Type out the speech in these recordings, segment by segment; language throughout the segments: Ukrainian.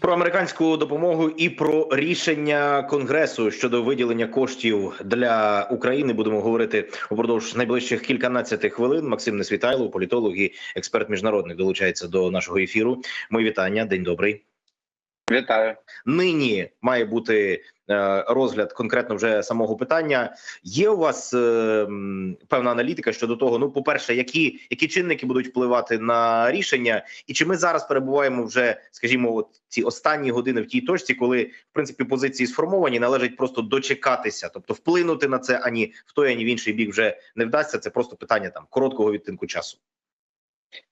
Про американську допомогу і про рішення конгресу щодо виділення коштів для України будемо говорити упродовж найближчих кільканадцяти хвилин. Максим Несвітайло, політолог і експерт міжнародний, долучається до нашого ефіру. Мої вітання. День добрий. Вітаю. Нині має бути е, розгляд конкретно вже самого питання. Є у вас е, певна аналітика щодо того? Ну, по перше, які які чинники будуть впливати на рішення, і чи ми зараз перебуваємо вже, скажімо, от ці останні години в тій точці, коли в принципі позиції сформовані, належить просто дочекатися, тобто вплинути на це ані в той, ані в інший бік вже не вдасться. Це просто питання там короткого відтинку часу.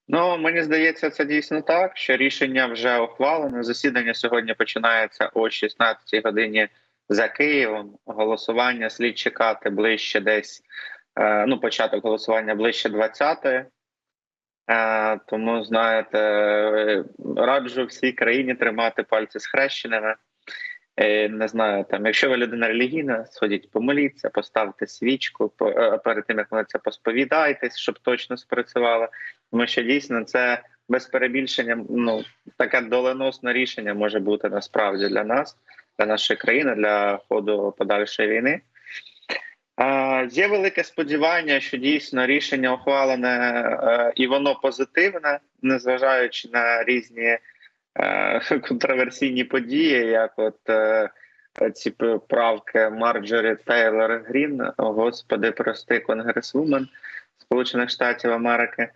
Ну мені здається, це дійсно так. Що рішення вже ухвалено. Засідання сьогодні починається о 16 годині за Києвом. Голосування слід чекати ближче десь. е, Ну, початок голосування ближче 20-ї. Е, Тому знаєте, раджу всій країні тримати пальці схрещеними. Е, Не знаю, там, якщо ви людина релігійна, сходіть помоліться, поставте свічку е, перед тим, як молиться, посповідайтесь, щоб точно спрацювало. Тому що дійсно це без перебільшення ну таке доленосне рішення може бути насправді для нас, для нашої країни, для ходу подальшої війни. Є велике сподівання, що дійсно рішення ухвалене е, і воно позитивне, незважаючи на різні контроверсійні події, як от е, ці правки Марджорі Тейлор Грін, господи, прости, конгресвумен Сполучених Штатів Америки,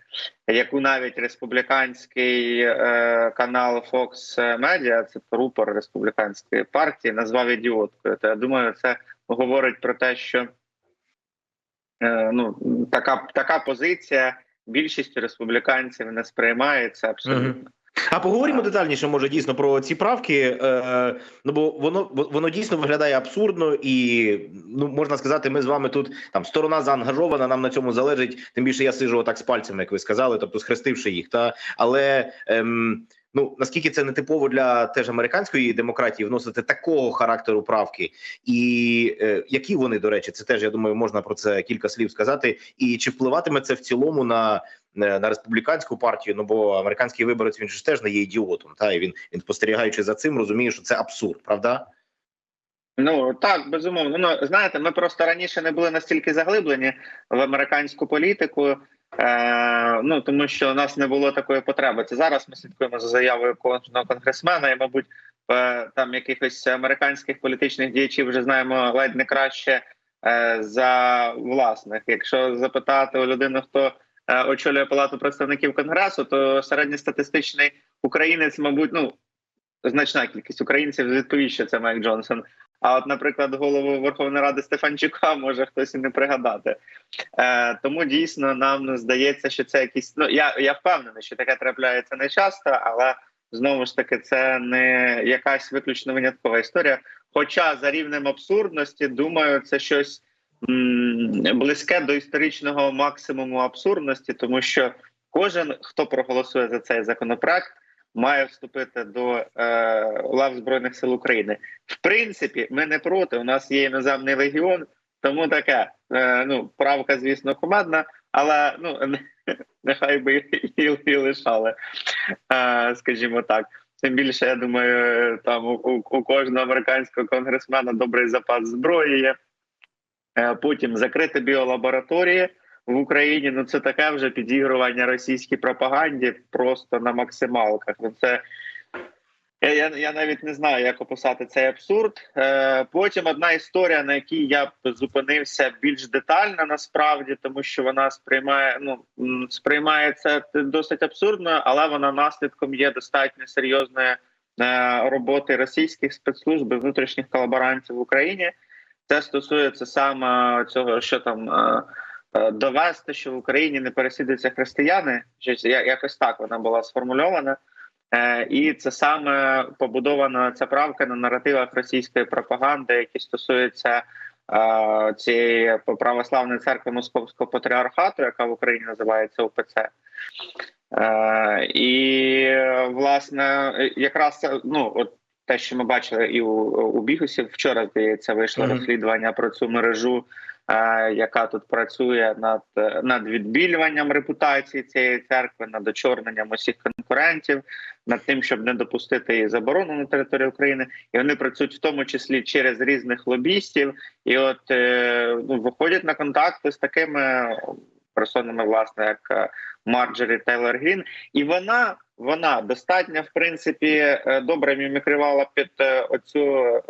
яку навіть республіканський е, канал Fox Media, це рупор республіканської партії, назвав ідіоткою. То я думаю, це говорить про те, що е, ну така, така позиція більшістю республіканців не сприймається абсолютно. А поговоримо детальніше, може дійсно про ці правки. Е, ну бо воно воно дійсно виглядає абсурдно, і ну можна сказати, ми з вами тут там сторона заангажована. Нам на цьому залежить. Тим більше я сижу отак з пальцями, як ви сказали, тобто схрестивши їх. Та але ем, ну наскільки це не типово для теж американської демократії вносити такого характеру правки, і е, які вони до речі, це теж я думаю, можна про це кілька слів сказати. І чи впливатиме це в цілому на на республіканську партію? Ну бо американський виборець він ж теж не є ідіотом. Та і він він спостерігаючи за цим, розуміє, що це абсурд, правда? Ну так, безумовно. Ну знаєте, ми просто раніше не були настільки заглиблені в американську політику. Е, ну тому що у нас не було такої потреби. Це зараз ми слідкуємо за заявою кожного конгресмена, і, мабуть, е, там якихось американських політичних діячів вже знаємо ледь не краще е, за власних. Якщо запитати у людини, хто е, очолює палату представників конгресу, то середньостатистичний українець, мабуть, ну значна кількість українців відповість, що це Майк Джонсон. А от, наприклад, голову Верховної Ради Стефанчука може хтось і не пригадати. Е, Тому дійсно нам здається, що це якісь. Ну я я впевнений, що таке трапляється не часто, але знову ж таки це не якась виключно виняткова історія. Хоча за рівнем абсурдності, думаю, це щось близьке до історичного максимуму абсурдності, тому що кожен, хто проголосує за цей законопроект, має вступити до е, лав збройних сил України. В принципі, ми не проти. У нас є іноземний легіон, тому таке е, ну правка, звісно, командна, але ну нехай би і, і, і лишали, е, скажімо так. Тим більше, я думаю, там у, у кожного американського конгресмена добрий запас зброї є. Е, потім закрити біолабораторії в Україні. Ну це таке вже підігрування російській пропаганді просто на максималках. Ну це я, я, я навіть не знаю, як описати цей абсурд. Е, Потім одна історія, на якій я б зупинився більш детально, насправді, тому що вона сприймає ну сприймається досить абсурдно, але вона наслідком є достатньо серйозної е, роботи російських спецслужб і внутрішніх колаборантів в Україні. Це стосується саме цього, що там. Е, е, Довести, що в Україні не переслідуються християни, щось якось так вона була сформульована, Е, і це саме побудована ця правка на наративах російської пропаганди, які стосуються цієї православної церкви Московського патріархату, яка в Україні називається УПЦ. І власне, якраз ну от те, що ми бачили, і у, у Бігусів. Вчора здається, вийшло Мгм. розслідування про цю мережу е, яка тут працює над, над відбілюванням репутації цієї церкви, над очорненням усіх конкурентів, над тим, щоб не допустити її заборону на території України, і вони працюють в тому числі через різних лобістів, і от е, ну, виходять на контакти з такими персонами, власне, як е, Марджорі Тейлор Грін, і вона вона достатньо в принципі е, добре мімікрувала під е, оцю.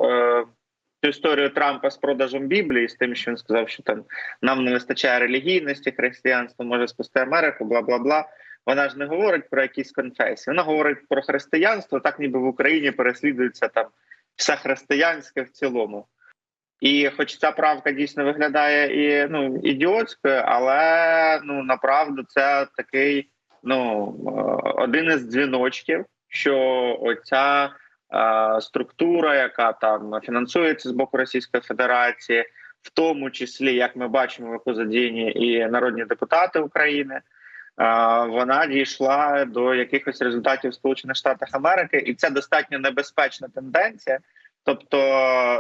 Цю історію Трампа з продажем Біблії, з тим, що він сказав, що там нам не вистачає релігійності, християнство може спасти Америку, бла бла бла. Вона ж не говорить про якісь конфесії. Вона говорить про християнство, так ніби в Україні переслідується там все християнське в цілому. І, хоч ця правка дійсно виглядає і ну ідіотською, але ну направду це такий ну один із дзвіночків, що оця е, структура, яка там фінансується з боку Російської Федерації, в тому числі, як ми бачимо, в задіяні і народні депутати України. е, Вона дійшла до якихось результатів в Сполучених Штатах Америки, і це достатньо небезпечна тенденція. Тобто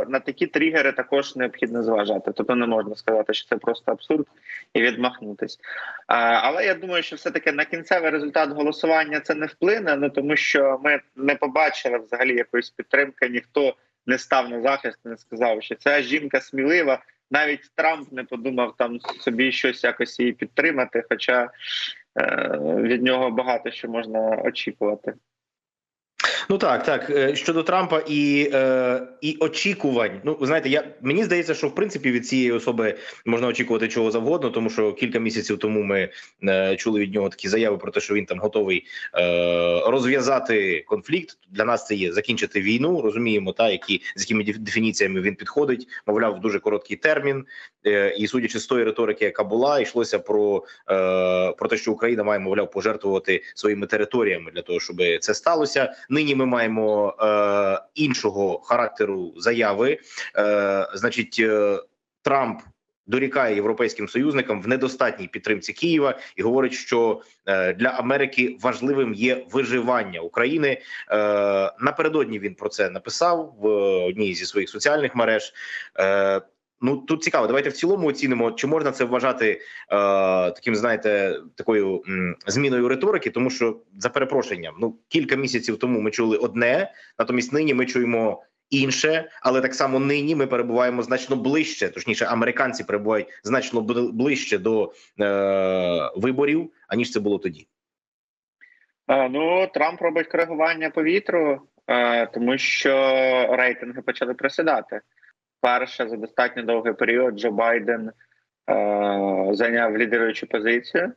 на такі тригери також необхідно зважати. Тобто не можна сказати, що це просто абсурд і відмахнутись. Але я думаю, що все таки на кінцевий результат голосування це не вплине. Ну тому що ми не побачили взагалі якоїсь підтримки. Ніхто не став на захист, не сказав, що ця жінка смілива. Навіть Трамп не подумав там собі щось якось її підтримати. Хоча е, від нього багато що можна очікувати. Ну так, так Е, щодо Трампа і е, і очікувань. Ну знаєте, я мені здається, що в принципі від цієї особи можна очікувати чого завгодно, тому що кілька місяців тому ми е, чули від нього такі заяви про те, що він там готовий розв'язати конфлікт. Для нас це є закінчити війну. Розуміємо, та які з якими деф- дефініціями він підходить. Мовляв, в дуже короткий термін. І судячи з тої риторики, яка була, йшлося про, про те, що Україна має мовляв пожертвувати своїми територіями для того, щоб це сталося. Нині ми маємо е, іншого характеру заяви. Е, значить, е, Трамп. Дорікає європейським союзникам в недостатній підтримці Києва і говорить, що е, для Америки важливим є виживання України. Е, напередодні він про це написав в одній зі своїх соціальних мереж. Ну тут цікаво. Давайте в цілому оцінимо, чи можна це вважати е, таким, знаєте, такою м, зміною риторики, тому що за перепрошенням, ну кілька місяців тому ми чули одне, натомість нині ми чуємо інше, але так само нині ми перебуваємо значно ближче, точніше, американці перебувають значно ближче до е, виборів, аніж це було тоді. Е, Ну, Трамп робить коригування по вітру, е, тому що рейтинги почали просідати. Перше за достатньо довгий період Джо Байден е, зайняв лідируючу позицію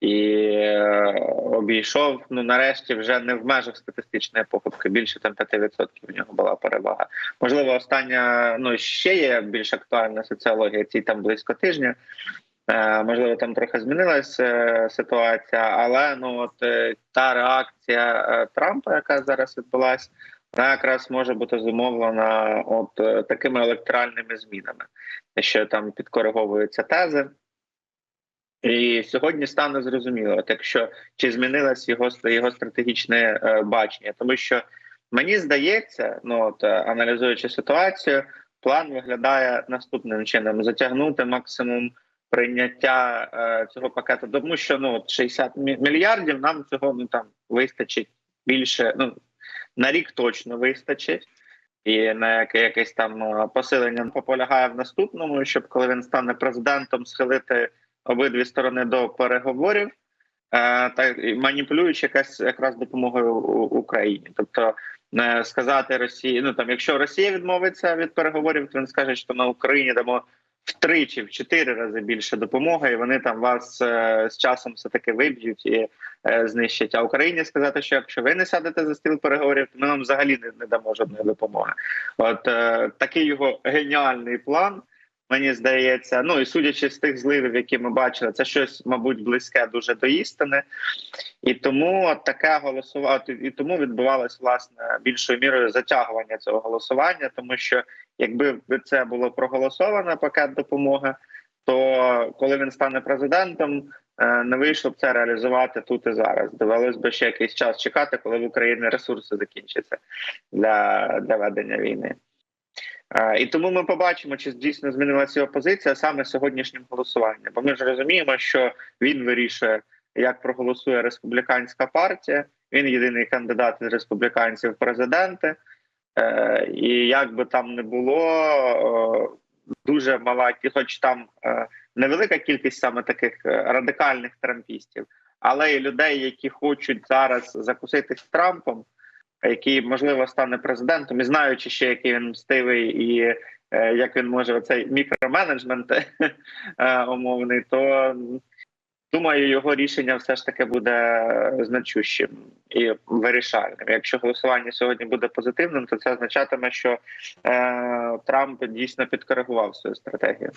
і е, обійшов. Ну нарешті вже не в межах статистичної похибки. Більше там 5% в нього була перевага. Можливо, остання ну ще є більш актуальна соціологія. Ці там близько тижня. Е, Можливо, там трохи змінилася е, ситуація, але ну от е, та реакція Трампа, яка зараз відбулася, вона якраз може бути зумовлена от е, такими електоральними змінами, що там підкориговуються тези. І сьогодні стане зрозуміло, от якщо чи змінилось його його стратегічне е, бачення, тому що мені здається, ну от е, аналізуючи ситуацію, план виглядає наступним чином: затягнути максимум прийняття е, цього пакету, тому що ну от 60 мільярдів нам цього ну там вистачить більше. Ну на рік точно вистачить. І на яке якесь там е, посилення пополягає в наступному, щоб коли він стане президентом, схилити обидві сторони до переговорів, е, та маніпулюючи якась якраз допомогою Україні. Тобто е, сказати Росії, ну там, якщо Росія відмовиться від переговорів, то він скаже, що на Україні дамо втричі, в чотири рази більше допомоги, і вони там вас е, з часом все таки виб'ють і е, знищать. А Україні сказати, що якщо ви не сядете за стіл переговорів, то ми вам взагалі не, не дамо жодної допомоги. От е, такий його геніальний план. Мені здається, ну і судячи з тих зливів, які ми бачили, це щось, мабуть, близьке дуже до істини, і тому от таке голосування, і тому відбувалось власне більшою мірою затягування цього голосування, тому що якби це було проголосовано пакет допомоги, то коли він стане президентом, е, не вийшло б це реалізувати тут і зараз. Довелось би ще якийсь час чекати, коли в Україні ресурси закінчаться для, для ведення війни. Е, І тому ми побачимо, чи дійсно змінилася його позиція саме сьогоднішнім голосуванням. Бо ми ж розуміємо, що він вирішує, як проголосує республіканська партія. Він єдиний кандидат від республіканців в президенти. Е, І як би там не було, е, дуже мала, хоч там невелика кількість саме таких радикальних трампістів, але і людей, які хочуть зараз закуситись Трампом, який можливо стане президентом, і знаючи ще, який він мстивий і е, як він може оцей мікроменеджмент е, умовний, то думаю, його рішення все ж таки буде значущим і вирішальним. Якщо голосування сьогодні буде позитивним, то це означатиме, що е, Трамп дійсно підкоригував свою стратегію.